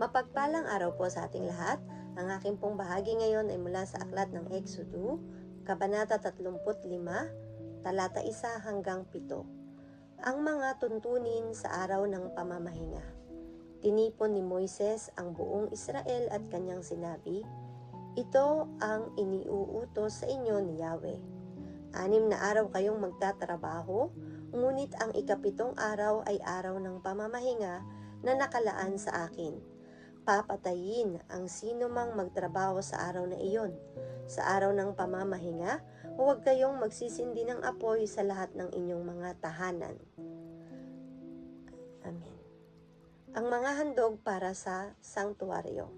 Mapagpalang araw po sa ating lahat. Ang aking pong bahagi ngayon ay mula sa aklat ng Exodo, Kabanata 35, talata 1 hanggang 7. Ang mga tuntunin sa araw ng pamamahinga. Tinipon ni Moises ang buong Israel at kanyang sinabi, Ito ang iniuutos sa inyo ni Yahweh. Anim na araw kayong magtatrabaho, ngunit ang ikapitong araw ay araw ng pamamahinga na nakalaan sa akin. Papatayin ang sino mang magtrabaho sa araw na iyon. Sa araw ng pamamahinga, huwag kayong magsisindi ng apoy sa lahat ng inyong mga tahanan. Amen. Ang mga handog para sa sanktuaryo.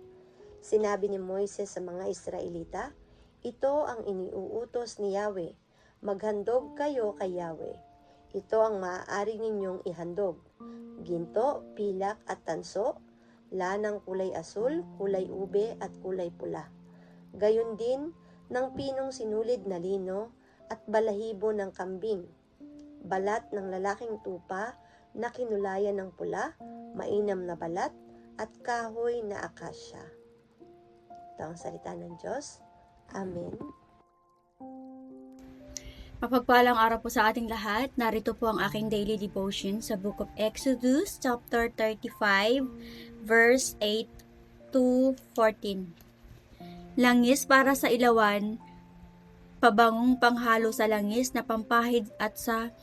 Sinabi ni Moises sa mga Israelita, Ito ang iniuutos ni Yahweh. Maghandog kayo kay Yahweh. Ito ang maaari ninyong ihandog. Ginto, pilak at tanso, lanang kulay asul, kulay ube at kulay pula. Gayon din ng pinong sinulid na lino at balahibo ng kambing. Balat ng lalaking tupa na kinulayan ng pula, mainam na balat at kahoy na akasya. Ito ang salita ng Diyos. Amen. Mapagpalang araw po sa ating lahat. Narito po ang aking daily devotion sa Book of Exodus, chapter 35, verse 8 to 14. Langis para sa ilawan, pabangong panghalo sa langis na pampahid at sa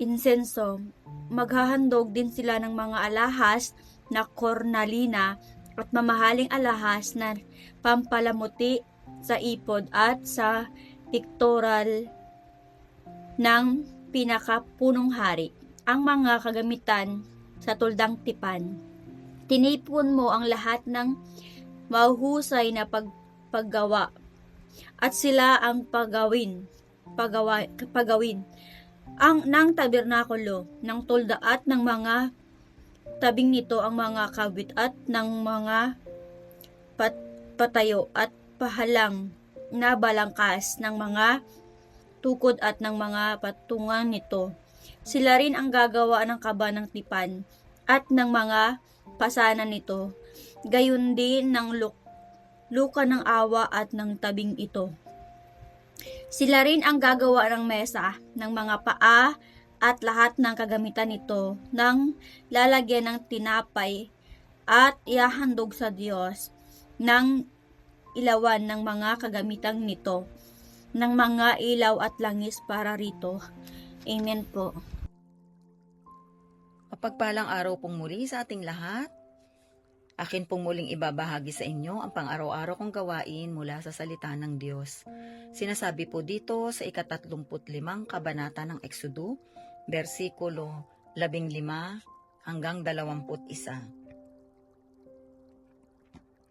insenso. Maghahandog din sila ng mga alahas na kornalina at mamahaling alahas na pampalamuti sa ipod at sa pictorial ng pinakapunong hari, ang mga kagamitan sa tuldang tipan. Tinipon mo ang lahat ng mahuhusay na pag, paggawa at sila ang pagawin, pagawa, pagawin ang ng tabernakulo, ng tulda at ng mga tabing nito ang mga kawit at ng mga pat, patayo at pahalang na balangkas ng mga tukod at ng mga patungan nito. Sila rin ang gagawa ng kaba ng tipan at ng mga pasanan nito. Gayon din ng luk luka ng awa at ng tabing ito. Sila rin ang gagawa ng mesa, ng mga paa at lahat ng kagamitan nito ng lalagyan ng tinapay at ihahandog sa Diyos ng ilawan ng mga kagamitang nito ng mga ilaw at langis para rito. Amen po. Mapagpalang araw pong muli sa ating lahat. Akin pong muling ibabahagi sa inyo ang pang-araw-araw kong gawain mula sa salita ng Diyos. Sinasabi po dito sa ikatatlumput limang kabanata ng Eksodo, versikulo 15 hanggang 21.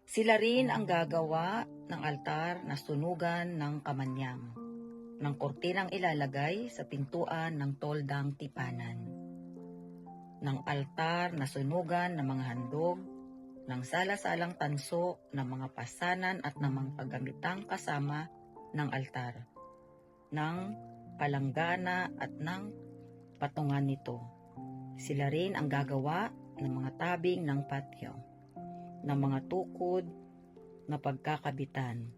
Sila rin ang gagawa ng altar na sunugan ng kamanyang, ng kortinang ilalagay sa pintuan ng toldang tipanan, ng altar na sunugan ng mga handog, ng salasalang tanso ng mga pasanan at ng mga pagamitang kasama ng altar, ng palanggana at ng patungan nito. Sila rin ang gagawa ng mga tabing ng patio ng mga tukod na pagkakabitan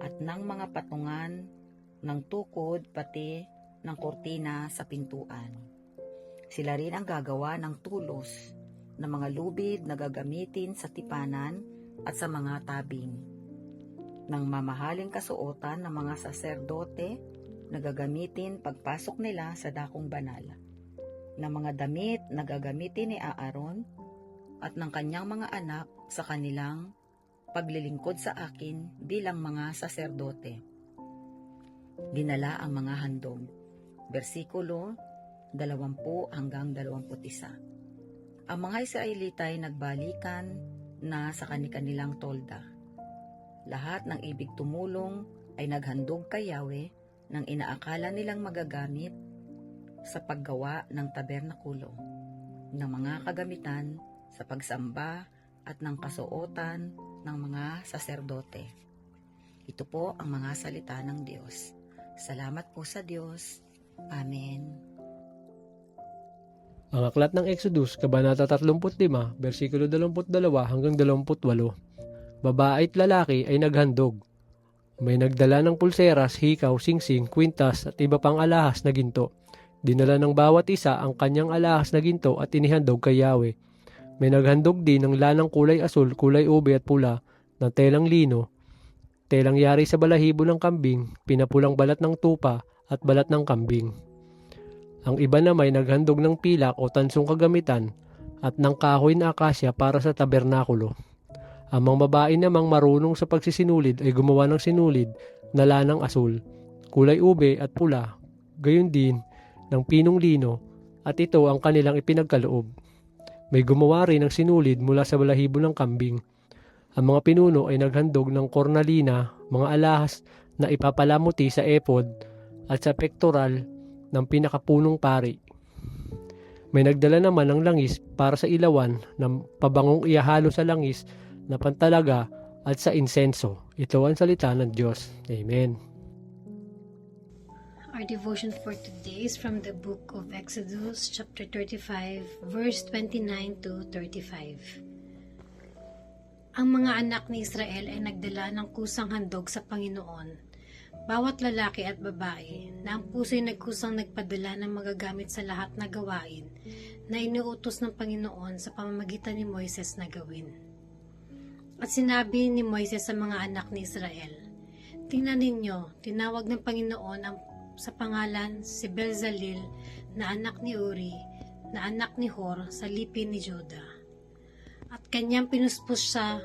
at ng mga patungan ng tukod pati ng kortina sa pintuan. Sila rin ang gagawa ng tulos ng mga lubid na gagamitin sa tipanan at sa mga tabing. Ng mamahaling kasuotan ng mga saserdote na gagamitin pagpasok nila sa dakong banal. Ng mga damit na gagamitin ni Aaron at ng kanyang mga anak sa kanilang paglilingkod sa akin bilang mga saserdote. Dinala ang mga handog. Versikulo 20 hanggang 21. Ang mga Israelita ay nagbalikan na sa kanilang tolda. Lahat ng ibig tumulong ay naghandog kay Yahweh ng inaakala nilang magagamit sa paggawa ng tabernakulo ng mga kagamitan sa pagsamba at ng kasuotan ng mga saserdote. Ito po ang mga salita ng Diyos. Salamat po sa Diyos. Amen. Ang aklat ng Exodus, Kabanata 35, versikulo 22 hanggang 28. Babae at lalaki ay naghandog. May nagdala ng pulseras, hikaw, singsing, kwintas at iba pang alahas na ginto. Dinala ng bawat isa ang kanyang alahas na ginto at inihandog kay Yahweh. May naghandog din ng lanang kulay asul, kulay ube at pula, na telang lino, telang yari sa balahibo ng kambing, pinapulang balat ng tupa at balat ng kambing. Ang iba na may naghandog ng pilak o tansong kagamitan at ng kahoy na akasya para sa tabernakulo. Ang mga babae namang marunong sa pagsisinulid ay gumawa ng sinulid na lanang asul, kulay ube at pula, gayon din ng pinong lino at ito ang kanilang ipinagkaloob. May gumawa rin ng sinulid mula sa balahibo ng kambing. Ang mga pinuno ay naghandog ng kornalina, mga alahas na ipapalamuti sa epod at sa pektoral ng pinakapunong pari. May nagdala naman ng langis para sa ilawan ng pabangong iahalo sa langis na pantalaga at sa insenso. Ito ang salita ng Diyos. Amen. Our devotion for today is from the book of Exodus, chapter 35, verse 29 to 35. Ang mga anak ni Israel ay nagdala ng kusang handog sa Panginoon. Bawat lalaki at babae na ang puso'y nagkusang nagpadala ng magagamit sa lahat na gawain na inuutos ng Panginoon sa pamamagitan ni Moises na gawin. At sinabi ni Moises sa mga anak ni Israel, Tingnan ninyo, tinawag ng Panginoon ang sa pangalan si Belzalil na anak ni Uri, na anak ni Hor sa lipi ni Juda. At kanyang pinuspos siya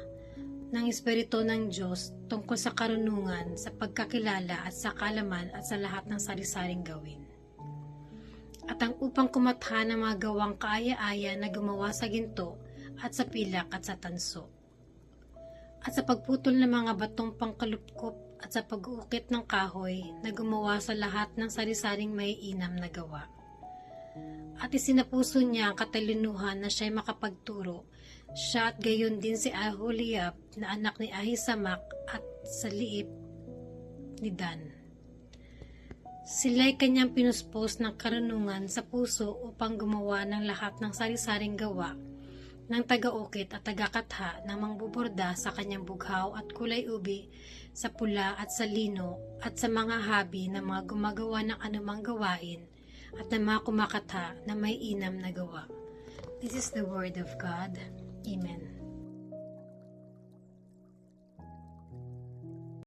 ng Espiritu ng Diyos tungkol sa karunungan, sa pagkakilala at sa kalaman at sa lahat ng sari-saring gawin. At ang upang kumatha ng mga gawang kaaya-aya na gumawa sa ginto at sa pilak at sa tanso. At sa pagputol ng mga batong pangkalupkop at sa pag-uukit ng kahoy na gumawa sa lahat ng sari-saring may inam na gawa. At isinapuso niya ang katalinuhan na siya'y makapagturo. At gayon din si Aholiab na anak ni Ahisamak at sa liip ni Dan. Sila'y kanyang pinuspos ng karunungan sa puso upang gumawa ng lahat ng sari-saring gawa ng taga-ukit at taga-katha na mangbuborda sa kanyang bughaw at kulay ubi sa pula at sa lino at sa mga habi na mga gumagawa ng anumang gawain at ng mga kumakatha na may inam na gawa. This is the word of God. Amen.